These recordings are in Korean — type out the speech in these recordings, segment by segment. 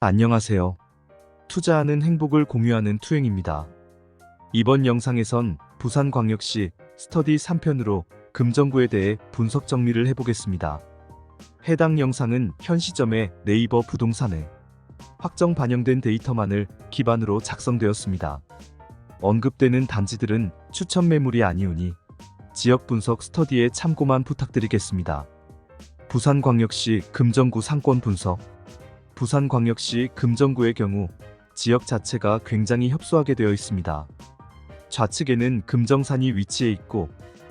안녕하세요. 투자하는 행복을 공유하는 투행입니다. 이번 영상에선 부산광역시 스터디 3편으로 금정구에 대해 분석 정리를 해보겠습니다. 해당 영상은 현 시점에 네이버 부동산에 확정 반영된 데이터만을 기반으로 작성되었습니다. 언급되는 단지들은 추천 매물이 아니오니 지역 분석 스터디에 참고만 부탁드리겠습니다. 부산광역시 금정구 상권 분석 부산광역시 금정구의 경우 지역 자체가 굉장히 협소하게 되어 있습니다. 좌측에는 금정산이 위치해 있고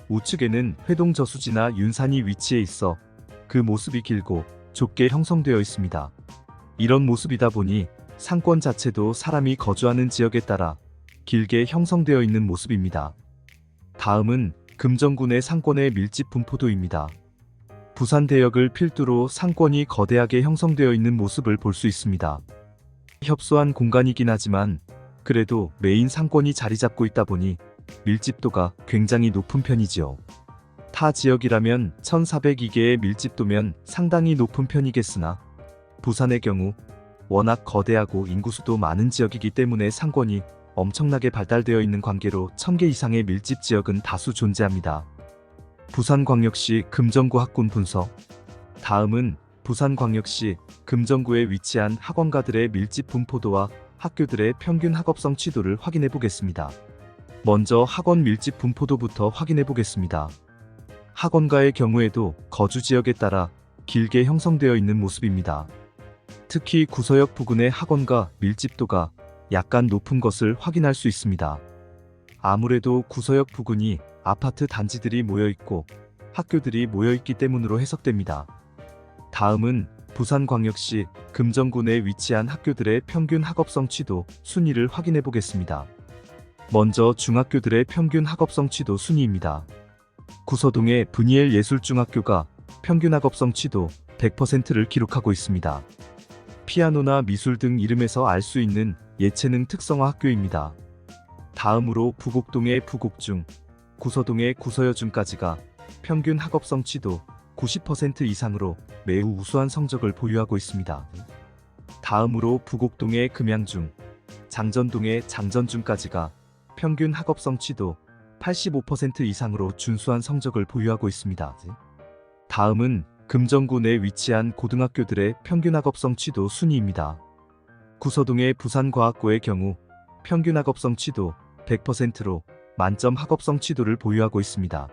우측에는 회동저수지나 윤산이 위치해 있어 그 모습이 길고 좁게 형성되어 있습니다. 이런 모습이다 보니 상권 자체도 사람이 거주하는 지역에 따라 길게 형성되어 있는 모습입니다. 다음은 금정군의 상권의 밀집 분포도입니다. 부산 대역을 필두로 상권이 거대하게 형성되어 있는 모습을 볼 수 있습니다. 협소한 공간이긴 하지만 그래도 메인 상권이 자리 잡고 있다 보니 밀집도가 굉장히 높은 편이지요. 타 지역이라면 1402개의 밀집도면 상당히 높은 편이겠으나 부산의 경우 워낙 거대하고 인구수도 많은 지역이기 때문에 상권이 엄청나게 발달되어 있는 관계로 1000개 이상의 밀집 지역은 다수 존재합니다. 부산광역시 금정구 학군 분석. 다음은 부산광역시 금정구에 위치한 학원가들의 밀집 분포도와 학교들의 평균 학업성 취도를 확인해 보겠습니다. 먼저 학원 밀집 분포도부터 확인해 보겠습니다. 학원가의 경우에도 거주 지역에 따라 길게 형성되어 있는 모습입니다. 특히 구서역 부근의 학원가 밀집도가 약간 높은 것을 확인할 수 있습니다. 아무래도 구서역 부근이 아파트 단지들이 모여 있고 학교들이 모여 있기 때문으로 해석됩니다. 다음은 부산광역시 금정군에 위치한 학교들의 평균 학업 성 취도 순위를 확인해 보겠습니다. 먼저 중학교들의 평균 학업 성 취도 순위입니다. 구서동의 분이엘 예술중학교가 평균 학업 성 취도 100%를 기록하고 있습니다. 피아노나 미술 등 이름에서 알 수 있는 예체능 특성화 학교입니다. 다음으로 부곡동의 부곡중, 구서동의 구서여중까지가 평균 학업 성 취도 90% 이상으로 매우 우수한 성적을 보유하고 있습니다. 다음으로 부곡동의 금양중, 장전동의 장전중까지가 평균 학업 성 취도 85% 이상으로 준수한 성적을 보유하고 있습니다. 다음은 금정구 내 위치한 고등학교들의 평균 학업 성 취도 순위입니다. 구서동의 부산과학고의 경우 평균 학업 성 취도 100%로 만점 학업성 취도를 보유하고 있습니다.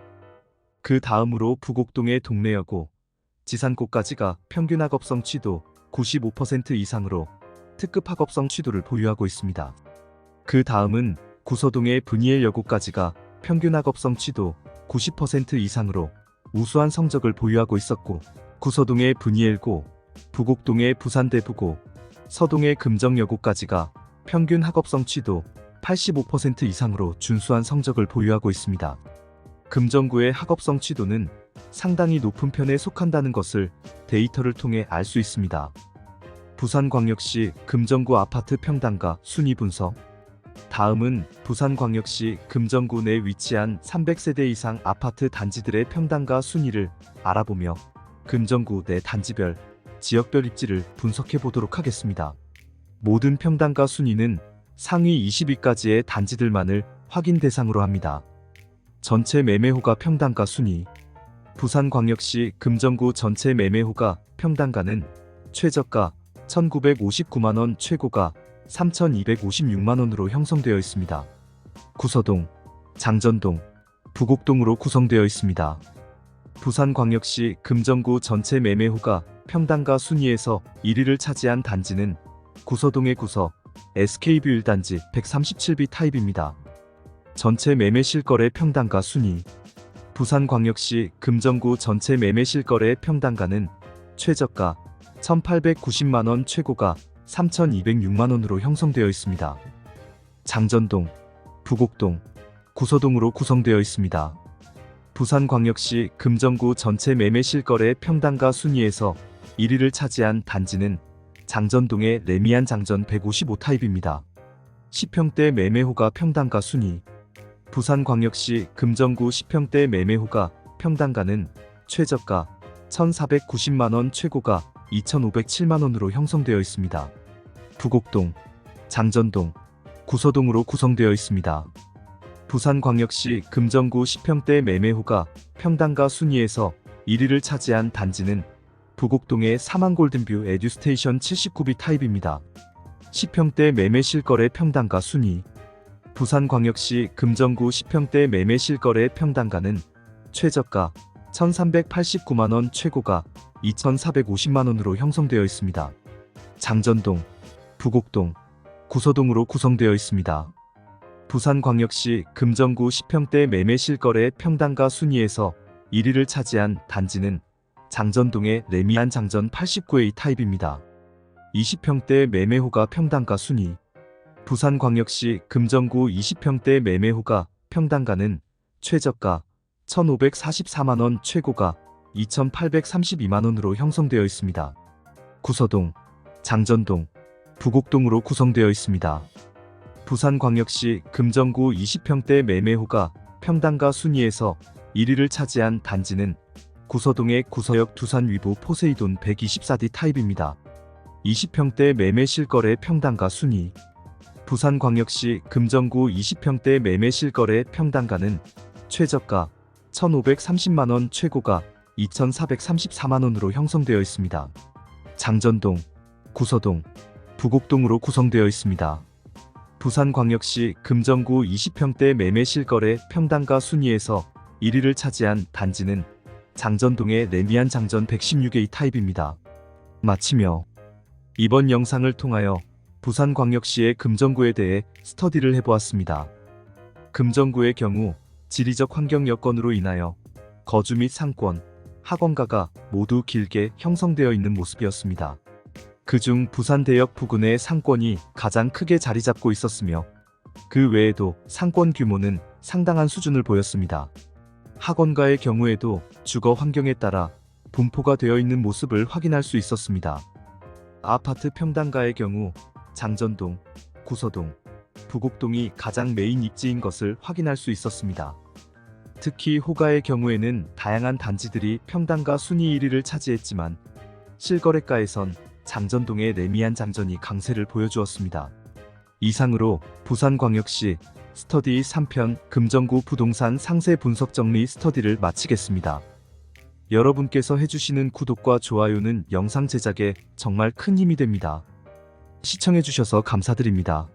그 다음으로 부곡동의 동래여고, 지산고까지가 평균 학업성 취도 95% 이상으로 특급 학업성 취도를 보유하고 있습니다. 그 다음은 구서동의 분이엘 여고까지가 평균 학업성 취도 90% 이상으로 우수한 성적을 보유하고 있었고, 구서동의 분이엘고, 부곡동의 부산대부고, 서동의 금정여고까지가 평균 학업성 취도 85% 이상으로 준수한 성적을 보유하고 있습니다. 금정구의 학업성 취도는 상당히 높은 편에 속한다는 것을 데이터를 통해 알 수 있습니다. 부산광역시 금정구 아파트 평당가 순위 분석. 다음은 부산광역시 금정구 내 위치한 300세대 이상 아파트 단지들의 평당가 순위를 알아보며 금정구 내 단지별, 지역별 입지를 분석해 보도록 하겠습니다. 모든 평당가 순위는 상위 20위까지의 단지들만을 확인 대상으로 합니다. 전체 매매호가 평당가 순위 부산광역시 금정구 전체 매매호가 평당가는 최저가 1959만원 최고가 3256만원으로 형성되어 있습니다. 구서동, 장전동, 부곡동으로 구성되어 있습니다. 부산광역시 금정구 전체 매매호가 평당가 순위에서 1위를 차지한 단지는 구서동의 구서, SK뷰 1단지 137B 타입입니다. 전체 매매 실거래 평당가 순위 부산광역시 금정구 전체 매매 실거래 평당가는 최저가 1,890만원 최고가 3,206만원으로 형성되어 있습니다. 장전동, 부곡동, 구서동으로 구성되어 있습니다. 부산광역시 금정구 전체 매매 실거래 평당가 순위에서 1위를 차지한 단지는 장전동의 레미안 장전 155 타입입니다. 10평대 매매호가 평당가 순위 부산광역시 금정구 10평대 매매호가 평당가는 최저가 1,490만원 최고가 2,507만원으로 형성되어 있습니다. 부곡동, 장전동, 구서동으로 구성되어 있습니다. 부산광역시 금정구 10평대 매매호가 평당가 순위에서 1위를 차지한 단지는 부곡동의 사망골든뷰 에듀스테이션 79B 타입입니다. 10평대 매매 실거래 평당가 순위 부산광역시 금정구 10평대 매매 실거래 평당가는 최저가 1,389만원 최고가 2,450만원으로 형성되어 있습니다. 장전동, 부곡동, 구서동으로 구성되어 있습니다. 부산광역시 금정구 10평대 매매 실거래 평당가 순위에서 1위를 차지한 단지는 장전동의 레미안 장전 89A 타입입니다. 20평대 매매호가 평당가 순위 부산광역시 금정구 20평대 매매호가 평당가는 최저가 1,544만원 최고가 2,832만원으로 형성되어 있습니다. 구서동, 장전동, 부곡동으로 구성되어 있습니다. 부산광역시 금정구 20평대 매매호가 평당가 순위에서 1위를 차지한 단지는 구서동의 구서역 두산 위부 포세이돈 124D 타입입니다. 20평대 매매 실거래 평당가 순위 부산광역시 금정구 20평대 매매 실거래 평당가는 최저가 1,530만원 최고가 2,434만원으로 형성되어 있습니다. 장전동, 구서동, 부곡동으로 구성되어 있습니다. 부산광역시 금정구 20평대 매매 실거래 평당가 순위에서 1위를 차지한 단지는 장전동의 레미안 장전 116A 타입입니다. 마치며 이번 영상을 통하여 부산광역시의 금정구에 대해 스터디를 해보았습니다. 금정구의 경우 지리적 환경 여건으로 인하여 거주 및 상권, 학원가가 모두 길게 형성되어 있는 모습이었습니다. 그중 부산 대역 부근의 상권이 가장 크게 자리 잡고 있었으며 그 외에도 상권 규모는 상당한 수준을 보였습니다. 학원가의 경우에도 주거 환경에 따라 분포가 되어 있는 모습을 확인할 수 있었습니다. 아파트 평당가의 경우 장전동, 구서동, 부곡동이 가장 메인 입지인 것을 확인할 수 있었습니다. 특히 호가의 경우에는 다양한 단지들이 평당가 순위 1위를 차지했지만 실거래가에선 장전동의 레미안 장전이 강세를 보여주었습니다. 이상으로 부산광역시 스터디 3편 금정구 부동산 상세 분석 정리 스터디를 마치겠습니다. 여러분께서 해주시는 구독과 좋아요는 영상 제작에 정말 큰 힘이 됩니다. 시청해주셔서 감사드립니다.